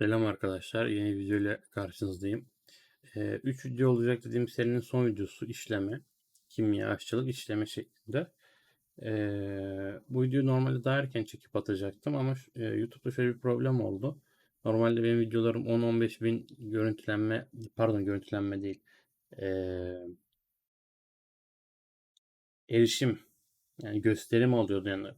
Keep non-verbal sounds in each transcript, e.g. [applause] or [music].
Selam arkadaşlar. Yeni video ile karşınızdayım. 3 video olacak dediğim serinin son videosu işleme, kimya, aşçılık, işleme şeklinde. Eee, bu videoyu normalde daha erken çekip atacaktım ama eee, YouTube'da şöyle bir problem oldu. Normalde benim videolarım 10-15 bin görüntülenme, pardon görüntülenme değil, eee, erişim yani gösterim alıyordu yani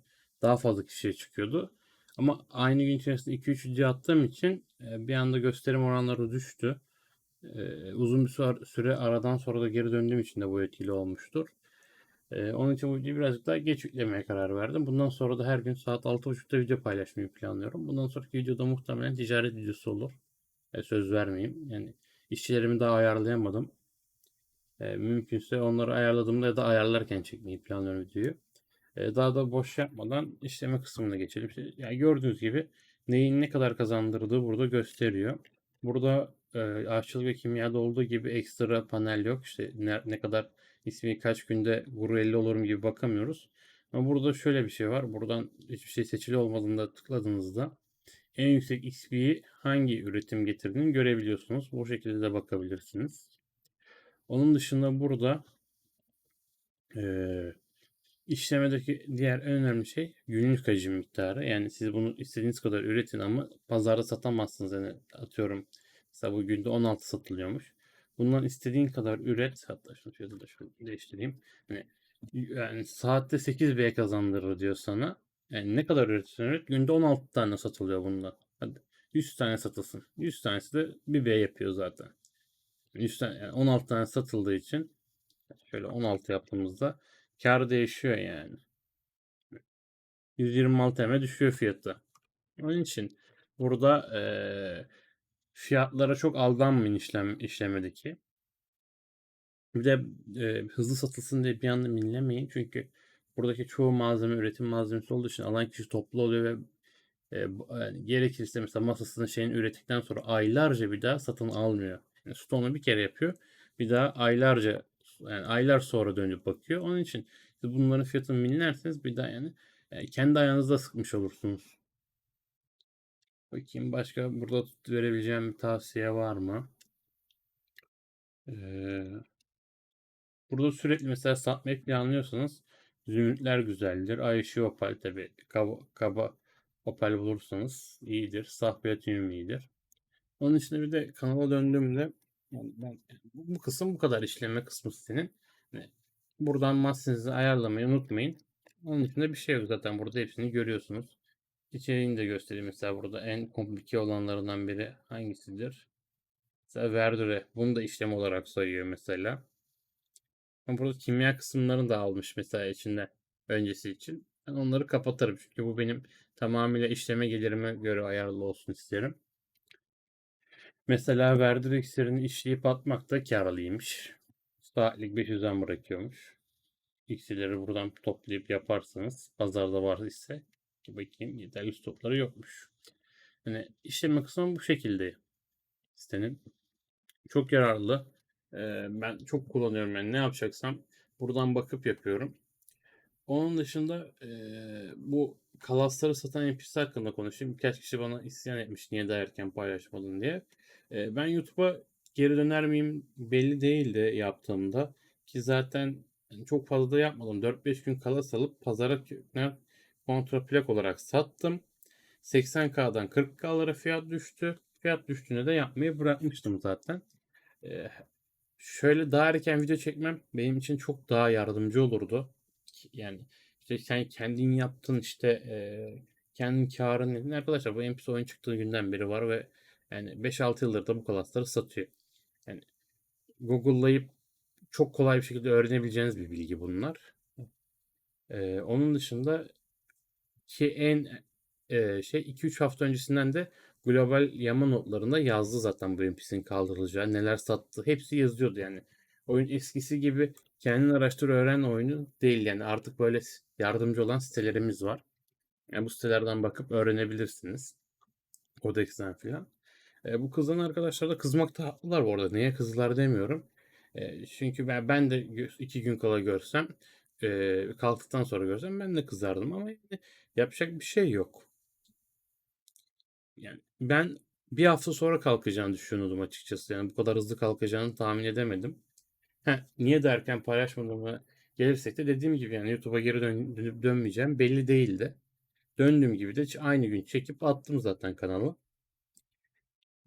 daha fazla kişiye çıkıyordu. Ama aynı gün içerisinde 2-3 video attığım için e, bir anda gösterim oranları düştü. E, uzun bir süre- aradan sonra da geri döndüğüm için de bu etkili olmuştur. E, onun için bu videoyu birazcık daha geç yüklemeye karar verdim. Bundan sonra da her gün saat 6.30'da video paylaşmayı planlıyorum. Bundan sonraki videoda muhtemelen ticaret videosu olur. Söz vermeyeyim. Yani işçilerimi daha ayarlayamadım. Mümkünse onları ayarladığımda ya da ayarlarken çekmeyi planlıyorum videoyu. Daha da boş yapmadan işleme kısmına geçelim. Yani gördüğünüz gibi neyin ne kadar kazandırdığı burada gösteriyor. Burada e, aşçılık ve kimyada olduğu gibi ekstra panel yok. İşte ne, ne kadar ismi kaç günde guru 50 olurum gibi bakamıyoruz. Ama burada şöyle bir şey var. Buradan hiçbir şey seçili olmadığında tıkladığınızda en yüksek XP'yi hangi üretim getirdiğini görebiliyorsunuz. Bu şekilde de bakabilirsiniz. Onun dışında burada eee İşlemedeki diğer en önemli şey günlük hacim miktarı. Yani siz bunu istediğiniz kadar üretin ama pazarda satamazsınız. Yani atıyorum mesela bu günde 16 satılıyormuş. Bundan istediğin kadar üret. Hatta şunu fiyatı da şöyle değiştireyim. Yani, yani saatte 8 B kazandırır diyor sana. Yani ne kadar üretirsen üret günde 16 tane satılıyor bundan. Hadi 100 tane satılsın. 100 tanesi de 1 B yapıyor zaten. 100 tane, yani 16 tane satıldığı için şöyle 16 yaptığımızda Kar değişiyor yani. 126 M düşüyor fiyatı. Onun için burada eee, fiyatlara çok aldanmayın işlem işlemedeki. Bir de eee, hızlı satılsın diye bir anda minlemeyin. Çünkü buradaki çoğu malzeme üretim malzemesi olduğu için alan kişi toplu oluyor ve e, gerekirse mesela masasının şeyini ürettikten sonra aylarca bir daha satın almıyor. Yani stoğunu bir kere yapıyor. Bir daha aylarca yani aylar sonra dönüp bakıyor. Onun için bunların fiyatını minlerseniz bir daha yani e, kendi ayağınızda sıkmış olursunuz. Bakayım başka burada verebileceğim bir tavsiye var mı? Ee, burada sürekli mesela satmayı planlıyorsanız zümrütler güzeldir. Ay ışığı opal tabi. Kaba, kaba opal bulursanız iyidir. Saf platinum iyidir. Onun için bir de kanala döndüğümde yani ben bu kısım bu kadar işleme kısmı senin. Yani buradan maskenizi ayarlamayı unutmayın. Onun dışında bir şey yok zaten burada hepsini görüyorsunuz. İçeriğini de göstereyim. Mesela burada en komplike olanlarından biri hangisidir? Mesela verdure. Bunu da işlem olarak sayıyor mesela. Ama burada kimya kısımlarını da almış mesela içinde öncesi için. Ben onları kapatırım çünkü bu benim tamamıyla işleme gelirime göre ayarlı olsun isterim. Mesela verdire iksirini işleyip atmak da karlıymış. Saatlik 500'den bırakıyormuş. İksirleri buradan toplayıp yaparsanız pazarda var ise ki bakayım yeterli stokları yokmuş. Yani işleme kısmı bu şekilde istenin. Çok yararlı. Ee, ben çok kullanıyorum yani ne yapacaksam buradan bakıp yapıyorum. Onun dışında eee, bu kalasları satan NPC hakkında konuşayım. Birkaç kişi bana isyan etmiş niye daha erken paylaşmadın diye. Ben YouTube'a geri döner miyim belli değildi yaptığımda. Ki zaten yani çok fazla da yapmadım. 4-5 gün kalas alıp pazara kö- kontraplak olarak sattım. 80K'dan 40K'lara fiyat düştü. Fiyat düştüğünde de yapmayı bırakmıştım zaten. Şöyle daha erken video çekmem benim için çok daha yardımcı olurdu. Yani işte sen kendin yaptın işte kendin karın dedin. Arkadaşlar bu NPC oyun çıktığı günden beri var ve yani 5-6 yıldır da bu klasları satıyor. Yani Google'layıp çok kolay bir şekilde öğrenebileceğiniz bir bilgi bunlar. Eee, onun dışında ki en eee, şey 2-3 hafta öncesinden de global yama notlarında yazdı zaten NPC'nin kaldırılacağı, neler sattı hepsi yazıyordu yani. Oyun eskisi gibi kendin araştır öğren oyunu değil yani artık böyle yardımcı olan sitelerimiz var. Yani bu sitelerden bakıp öğrenebilirsiniz. Codex'ten filan. E, bu kızan arkadaşlar da kızmakta haklılar bu arada. Neye kızlar demiyorum. E, çünkü ben, ben de iki gün kala görsem e, kalktıktan sonra görsem ben de kızardım ama yani yapacak bir şey yok. Yani ben Bir hafta sonra kalkacağını düşünüyordum açıkçası. Yani bu kadar hızlı kalkacağını tahmin edemedim. Heh, niye derken paylaşmadığımı gelirsek de dediğim gibi yani YouTube'a geri dön- dönüp dönmeyeceğim belli değildi. Döndüğüm gibi de aynı gün çekip attım zaten kanala.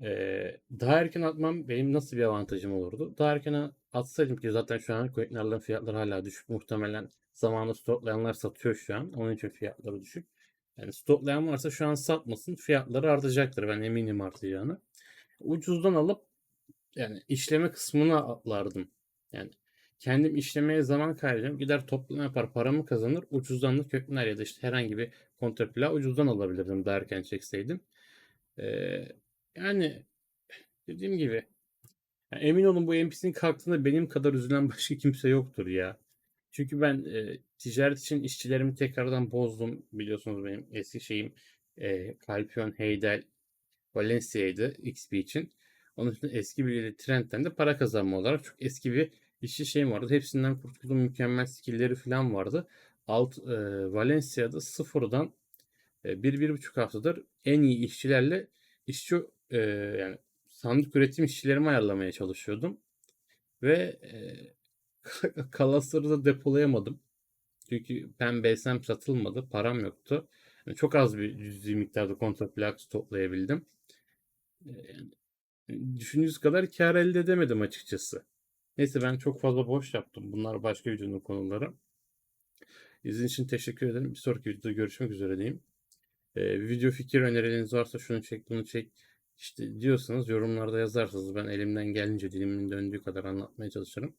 Ee, daha erken atmam benim nasıl bir avantajım olurdu? Daha erken atsaydım ki zaten şu an coinlerden fiyatları hala düşük. Muhtemelen zamanında stoklayanlar satıyor şu an. Onun için fiyatları düşük. Yani stoklayan varsa şu an satmasın. Fiyatları artacaktır. Ben eminim artacağını. Ucuzdan alıp yani işleme kısmına atlardım. Yani kendim işlemeye zaman kaybedeceğim. Gider toplama yapar paramı kazanır. Ucuzdan da kökler ya da işte herhangi bir kontrpla ucuzdan alabilirdim daha erken çekseydim. Ee, yani dediğim gibi yani emin olun bu NPC'nin kalktığında benim kadar üzülen [laughs] başka kimse yoktur ya. Çünkü ben e, ticaret için işçilerimi tekrardan bozdum. Biliyorsunuz benim eski şeyim e, Calpion, Heydel, Valencia'ydı XP için. Onun için eski bir trendten de para kazanma olarak çok eski bir işçi şeyim vardı. Hepsinden kurtuldum. Mükemmel skill'leri falan vardı. Alt, e, Valencia'da sıfırdan e, bir, bir buçuk haftadır en iyi işçilerle işçi e, yani sandık üretim işçilerimi ayarlamaya çalışıyordum. Ve e, [laughs] kalasları da depolayamadım. Çünkü ben BSM satılmadı. Param yoktu. Yani çok az bir cüzi miktarda kontraplaks toplayabildim. E, düşündüğünüz kadar kar elde edemedim açıkçası. Neyse ben çok fazla boş yaptım. Bunlar başka videonun konuları. İzlediğiniz için teşekkür ederim. Bir sonraki videoda görüşmek üzere diyeyim. Ee, video fikir önerileriniz varsa şunu çek bunu çek işte diyorsanız yorumlarda yazarsanız ben elimden gelince dilimin döndüğü kadar anlatmaya çalışırım.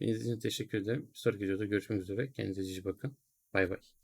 İzlediğiniz için teşekkür ederim. Bir sonraki videoda görüşmek üzere. Kendinize iyi bakın. Bay bay.